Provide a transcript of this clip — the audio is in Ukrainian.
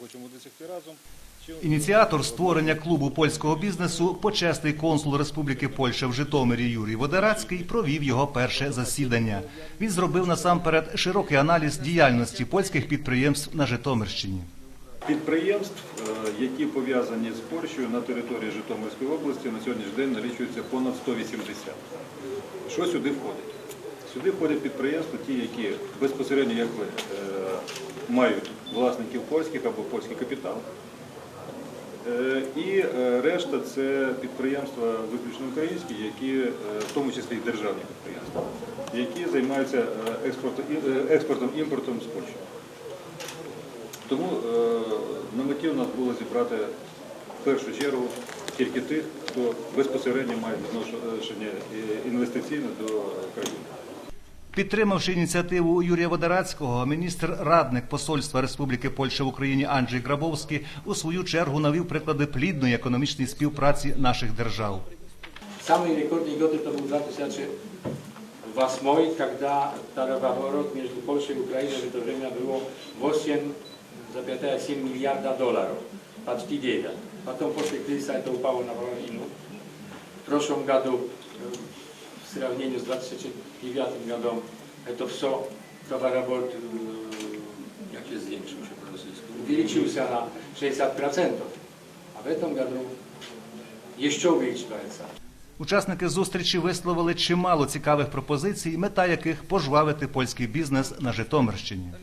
хочемо досягти разом. Ініціатор створення клубу польського бізнесу, почесний консул Республіки Польща в Житомирі Юрій Водерацький провів його перше засідання. Він зробив насамперед широкий аналіз діяльності польських підприємств на Житомирщині. підприємств, е, які пов'язані з Польщею на території Житомирської області, на сьогоднішній день налічується понад 180. Що сюди входить? Сюди входять підприємства, ті, які безпосередньо, як ви, е, мають власників польських або польський капітал. Е, І е, решта це підприємства виключно українські, які, е, в тому числі державні підприємства, які займаються е, експортом, і- е, експортом імпортом з Польщі. Тому на меті у нас було зібрати в першу чергу тільки тих, хто безпосередньо має відношення інвестиційне до. Підтримавши ініціативу Юрія Водерацького, міністр радник Посольства Республіки Польща в Україні Анджей Грабовський у свою чергу навів приклади плідної економічної співпраці наших держав. Самый рекордный год это был 2008, когда товарооборот между Польшей и Украиной в это время было 8,7 миллиарда долларов, почти 9. Потом после кризиса это упало на половину. В прошлом году, э, в сравнении с 2009 годом, это все товарооборот э, Jak się zwiększył się po rosyjsku? увеличился на 60%, а в этом году еще увеличивается. Учасники зустрічі висловили чимало цікавих пропозицій, мета яких пожвавити польський бізнес на Житомирщині.